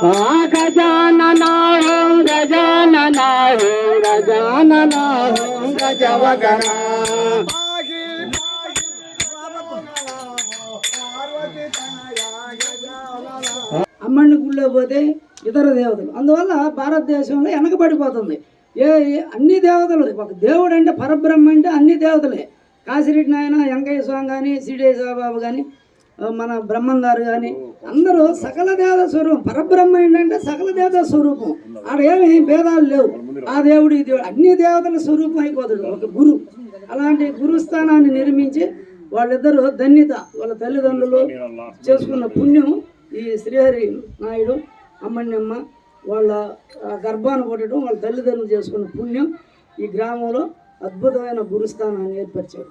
ఆ గజాననాహో గజాననాహో గజాననాహో గజవదన పాహి అమ్మని గుళ్ళో పోతే ఇతర దేవతలు. అందువల్ల భారతదేశంలో వెనకబడిపోతుంది. ఏ ఏ- అన్ని దేవతలు ఒక దేవుడు అంటే పరబ్రహ్మ అంటే అన్ని దేవతలే. కాశీరెడ్డి నాయన వెంకయ్య స్వామి కానీ సిడే సాబాబు కానీ మన బ్రహ్మం గారు కానీ అందరూ సకల దేవత స్వరూపం పరబ్రహ్మ ఏంటంటే సకల దేవత స్వరూపం. ఆడ ఏమి భేదాలు లేవు. ఆ దేవుడు ఈ దేవుడు అన్ని దేవతల స్వరూపం అయిపోతాడు ఒక గురు అలాంటి గురుస్థానాన్ని నిర్మించి వాళ్ళిద్దరూ ధన్యత వాళ్ళ తల్లిదండ్రులు చేసుకున్న పుణ్యం ఈ శ్రీహరి నాయుడు అమ్మణ్యమ్మ వాళ్ళ గర్భాన్ని కొట్టడం వాళ్ళ తల్లిదండ్రులు చేసుకున్న పుణ్యం ఈ గ్రామంలో అద్భుతమైన గురుస్థానాన్ని ఏర్పరిచాడు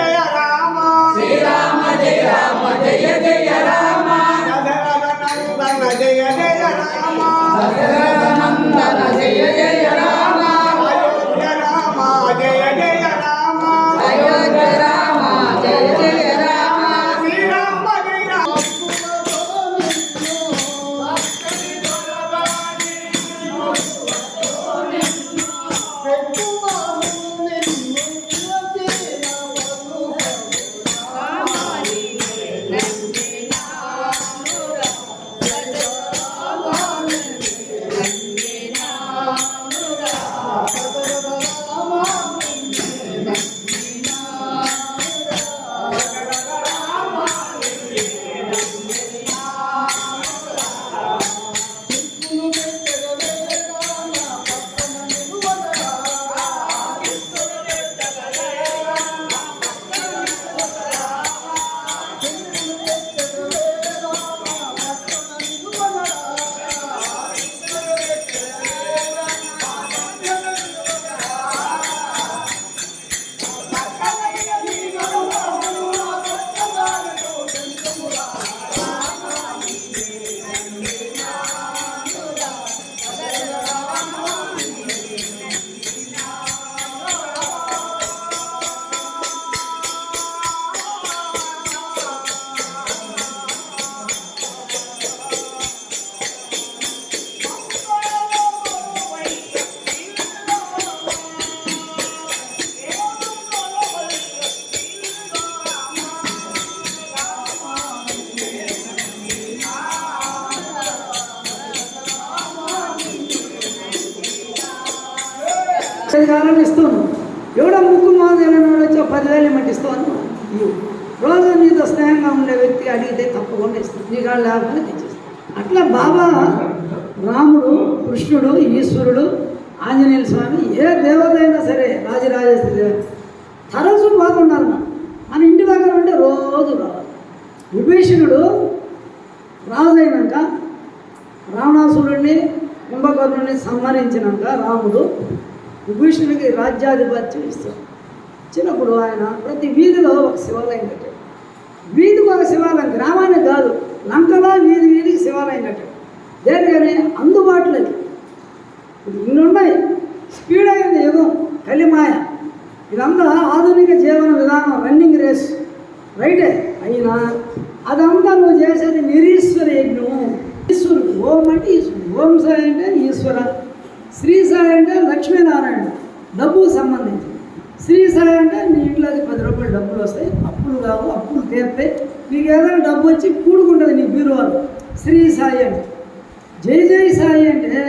కాలం ఇస్తాను. ఎవడో ముక్కు మాదేమైనా వచ్చి పదివేలు ఇమ్మంటే ఇస్తాను? ఇవ్వు రోజు నీతో స్నేహంగా ఉండే వ్యక్తి అడిగితే తప్పకుండా ఇస్తాను. నీ కాళ్ళు లేకపోతే తెచ్చిస్తాను. అట్లా బాబా రాముడు కృష్ణుడు ఈశ్వరుడు ఆంజనేయ స్వామి ఏ దేవత అయినా సరే రాజరాజేశ్వరి దేవత తరచు పోతుండాలి మనం. మన ఇంటి దగ్గర ఉంటే రోజు రావాలి. విభీషణుడు రాజు అయినాక రావణాసురుడిని కుంభకర్ణుడిని సంహరించినాక రాముడు విభూషణుడికి రాజ్యాధిపత్యం ఇస్తాం చిన్నప్పుడు ఆయన ప్రతి వీధిలో ఒక శివాలయం కట్టాడు. వీధికి ఒక శివాలయం గ్రామానికి కాదు లంకలో వీధి వీధికి శివాలయం కట్టాడు. దేనికని? అందుబాటులోకి. ఇన్ని ఉన్నాయి. స్పీడ్ అయింది యుగం కలిమాయ ఇదంతా ఆధునిక జీవన విధానం రన్నింగ్ రేస్. రైటే? అయినా అదంతా నువ్వు చేసేది నిరీశ్వర యజ్ఞం. ఈశ్వరుడు ఓం అంటే ఈశ్వరుడు. ఓం సరే అంటే ఈశ్వర. శ్రీ సాయి అంటే లక్ష్మీనారాయణ డబ్బుకు సంబంధించి. శ్రీ సాయి అంటే నీ ఇంట్లోకి పది రూపాయలు డబ్బులు వస్తాయి అప్పులు కావు అప్పులు తీర్తాయి. నీకు ఏదైనా డబ్బు వచ్చి కూడుకుంటుంది నీ బీరువాలు. శ్రీ సాయి అంటే జై జై సాయి అంటే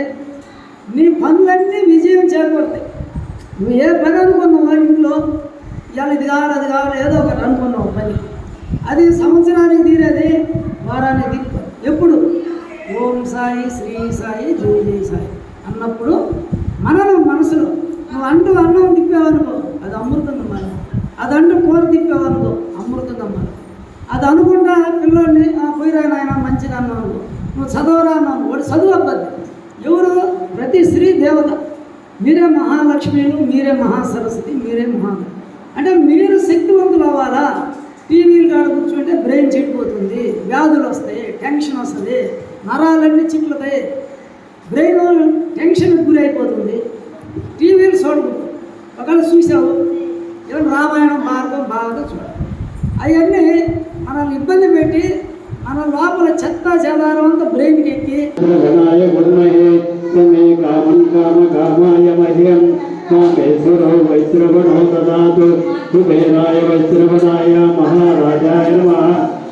నీ పనులన్నీ విజయం చేకూరుతాయి. నువ్వు ఏ పని అనుకున్నావు ఇంట్లో? ఇవాళ ఇది కావాలి అది కావాలి ఏదో ఒకటి అనుకున్నావు పని. అది సంవత్సరానికి తీరేది వారానికి ఎప్పుడు? ఓం సాయి శ్రీ సాయి జై జై సాయి. అన్నప్పుడు మనలో మనసులో నువ్వు అంటూ అన్నం తిప్పేవనుకో అది అమృతం మనం అది అంటూ కూర తిప్పేవనుకో అమృతంగా మనం అది అనుకుంటా పిల్లోడిని "ఆ, పోయిరా నాయన మంచిగా అన్నావు నువ్వు చదవరా అన్నావు వాడు చదువు అబ్బద్ది ఎవరు? ప్రతి స్త్రీ దేవత. మీరే మహాలక్ష్మిలు మీరే మహాసరస్వతి మీరే మహా అంటే మీరు శక్తివంతులు అవ్వాలా? టీవీలు కాడ కూర్చుంటే బ్రెయిన్ చెడిపోతుంది వ్యాధులు వస్తాయి టెన్షన్ వస్తుంది నరాలన్నీ చిట్లుతాయి బ్రెయిన్ టెన్షన్కి గురి అయిపోతుంది టీవీలు చూడకూడదు ఒకవేళ చూసావు ఏమైనా రామాయణం భారతం బాగా చూడాలి అవన్నీ మనల్ని ఇబ్బంది పెట్టి మన లోపల చెత్త చెదారం అంతా బ్రెయిన్కి ఎక్కి వైశ్రవణో దాతు కుబేరాయ వైశ్రవణాయ మహారాజాయ నమః.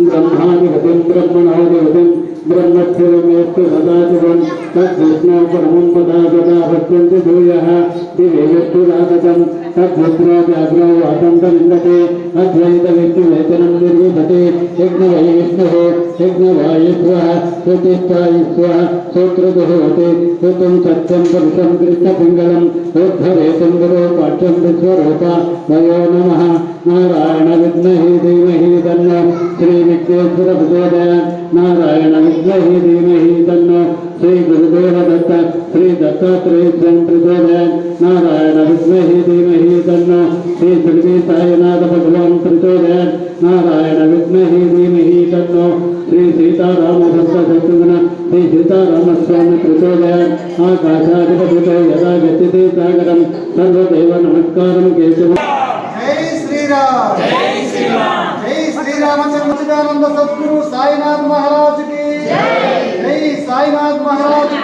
ब्रह्मादि गतिम ब्रह्मणो देवतिम ब्रह्मक्षरमेस्तु सदाशिवं तद्विष्णो परमं पदा सदा भक्त्यन्ति भूयः। दिवेस्तु रागतं तद्विष्णो व्याघ्रो वासन्तमिन्दते अद्वैतविष्णुवेतनं निर्विभते। यज्ञवै विष्णुः यज्ञवायुस्वः श्रुतिस्वायुस्वः श्रोत्रदुहवते। श्रुतं सत्यं पुरुषं कृष्णपिङ्गलं रोद्धरेतं गुरोपाठ्यं विश्वरूपा। वयो नमः। नारायण विद्महे देवहि तन्न श्री श्रीविद्योद्भुतभुतेन नारायण विद्महे धीमहि तन्नो श्रीगुरुदेवदत्त श्रीदत्तात्रेयं प्रचोदयात् नारायण विद्महे धीमहि तन्नो श्रीसुरवीसायनाथभगवान् प्रचोदयात् नारायण विद्महे धीमहि तन्नो श्रीसीतारामभक्तशत्रुघ्न श्रीसीतारामस्वामी प्रचोदयात् आकाशादिपतितो यदा गच्छति सागरं सर्वदेव नमस्कारं केशव जय श्रीराम। जय श्रीराम। రామచంద్రానంద సద్గురు సాయినాథ్ మహారాజ్కి జై సాయినాథ్ మహారాజ్